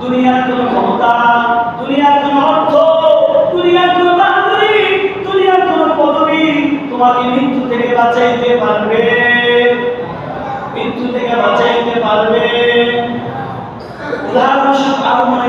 দুনিয়ার কোনো ক্ষমতা তোমাকে মৃত্যু থেকে বাঁচাইতে পারবে। মৃত্যু থেকে বাঁচাইতে পারবে। উদাহরণস্বরূপ আরও মনে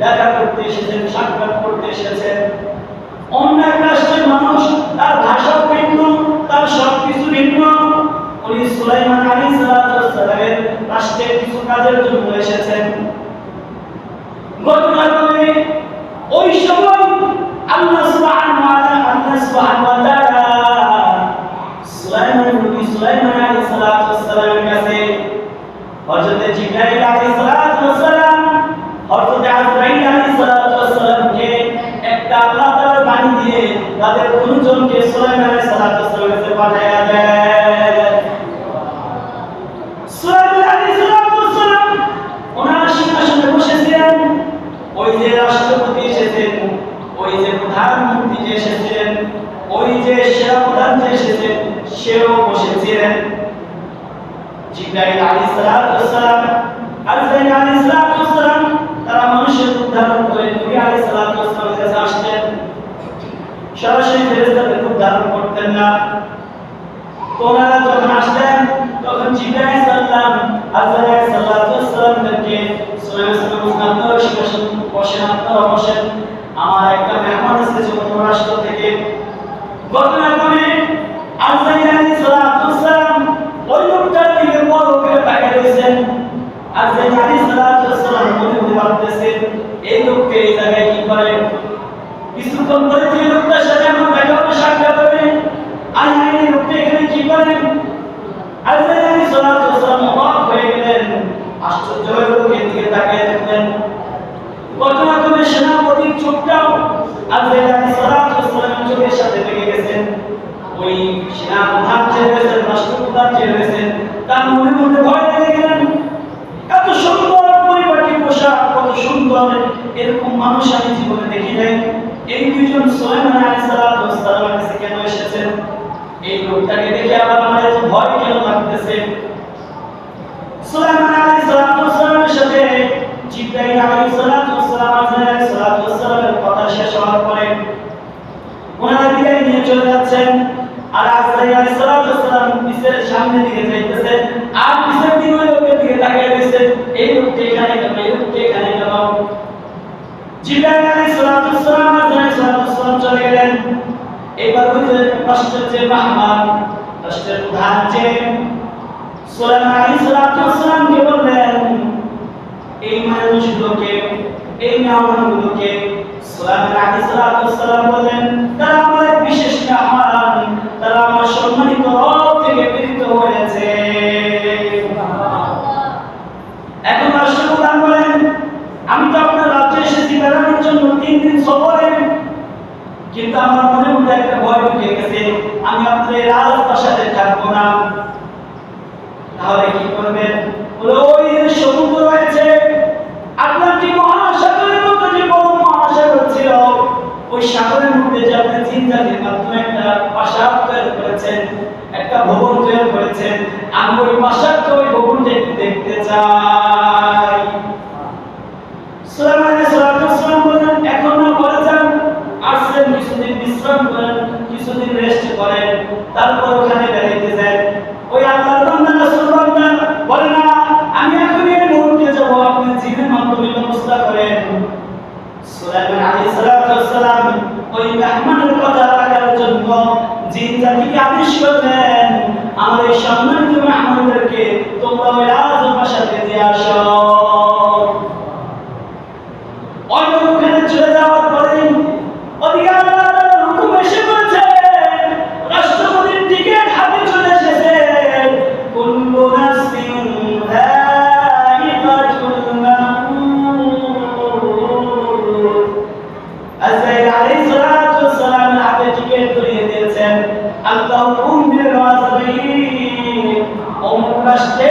দেখা করতে এসেছেন, সাক্ষাৎ করতে এসেছেন। অন্য এক রাষ্ট্রের মানুষ, তার ভাষা ভিন্ন, তার সবকিছু ভিন্ন। উনি সুলাইমান আলী সালামের রাষ্ট্রের কিছু কাজের জন্য এসেছেন। ঘটনাক্রমে ওই সময় আল্লাহ সুবহানাহু ওয়া তাআলা আল্লাহ সুবহানাহু ওয়া তাআলা সুলাইমান নবী সুলাইমান আলাইহিস সালাতু ওয়াস সালামের কাছে হযরত জিবরাইল আলাইহিস সালাতু ওয়াস সালাম হযরত আজরাইল আলাইহিস সালাতু ওয়াস সালামকে একটা আল্লাহ তাআলার বাণী দিয়ে তাদের দুজনকে সুলাইমান আলাইহিস সালাতু ওয়াস সালামের কাছে পাঠায়া দেয় সুলাইমান আলাইহিস সালাতু ওয়াস সালাম ওনার সিংহাসনে বসেছিলেন ওই যে রাষ্ট্রপতি এসেছেন ওই যে প্রধানমন্ত্রী যে এসেছিলেন ওই যে সেনাপ্রধান যে এসেছেন সেও বসেছিলেন জিব্রাইল আলাইহিস সালাতু ওয়াস সালাম আজরাইল আলাইহিস সালাতু ওয়াস সালাম তারা মানুষের উদ্ধারণ করে নবী আলাইহিস সালাতু ওয়াস সালামের কাছে সরাসরি ফেরেশতাদের উদ্ধারণ করতেন না। ওনারা যখন আসতেন তখন জিব্রাইল সাল্লাম আজরাইল সাল্লাতু ওয়াস সালামকে সুলাইমান সিংহাসন বসেন, আপনারা বসেন। আমার একটা মেহমান এসেছে অন্য রাষ্ট্র থেকে। ঘটনাক্রমে আজরাইল আলাইহিস সালাতু ওয়াস সালাম ওই লোকটার দিকে বড় করে তাকিয়ে রয়েছেন আজরাইল আলাইহিস সালাতু ওয়াস সালাম মনে এই লোককে এই জায়গায় কি করে? কিছুক্ষণ পরে যে লোকটার সাথে আমার দেখা হবে, আর এই লোকটা এখানে কি আজরাইল আলাইহিস সালাতু সালাম হয়ে গেলেন, আশ্চর্য হয়ে লোকের দিকে তাকিয়ে দেখলেন, ঘটনাক্রমে সেনাপতির চোখটাও আলাইহিস সালাতু সালামের চোখের সাথে লেগে গেছেন ওই সেনাপ্রধান যে রয়েছেন, রাষ্ট্রপ্রধান যে রয়েছেন, তার মনে মনে ভয় লেগে গেলেন। এত সুন্দর সুন্দর এরকম মানুষ আমি জীবনে দেখি নাই। এই দুইজন সুলাইমান আলাইহিস সালাতু ওয়াস সালামের কাছে কেন এসেছেন? এই লোকটাকে দেখে আবার আমার এত ভয় কেন লাগতেছে? সুলাইমান আলাইহিস সালাতু ওয়াস সালামের সাথে জিবরাইল আলাইহিস সালাতু ওয়াস সালাম, আজরাইল আলাইহিস সালাতু ওয়াস সালামের কথা শেষ হওয়ার পরে ওনারা বিদায় নিয়ে চলে যাচ্ছেন। আর আজরাইল আলাইহিস সালাতু ওয়াস পিছের সামনের দিকে যাইতেছে। আর পিছের দিকে ওই লোকের দিকে তাকিয়ে রয়েছে এই লোকটা এখানে কেন এই লোকটা এখানে কেন জিবরাইল আলাইহিস সালাতু ওয়াস সালাম আজরাইল আলাইহিস সালাতু ওয়াস সালাম চলে গেলেন এবার বুঝলেন রাষ্ট্রের যে মেহমান রাষ্ট্রের প্রধান যে সুলাইমান আলাইহিস সালাতু ওয়াস সালামকে বললেন, এই মানুষগুলোকে, এই মেহমানগুলোকে সুলাইমান আলী সালাতু কিন্তু আমার মনে মনে একটা ভয় ঢুকে গেছে, আমি আপনাদের রাজত্বার সাথে থাকব না। তাহলে কি করবেন? বলে, ওই যে সমুদ্র রয়েছে আটলান্টিক মহাসাগরের মতো যে বড় মহাসাগর ছিল? ওই সাগরের মধ্যে যে আপনি চিন্তাটির মাধ্যমে একটা প্রাসাদ তৈরি করেছেন, একটা ভবন তৈরি করেছেন, আমি ওই প্রাসাদকে ওই ভবনটা একটু দেখতে চাই। রেস্ট করেন তারপর ওখানে বেড়াইতে যান। দিয়েছেন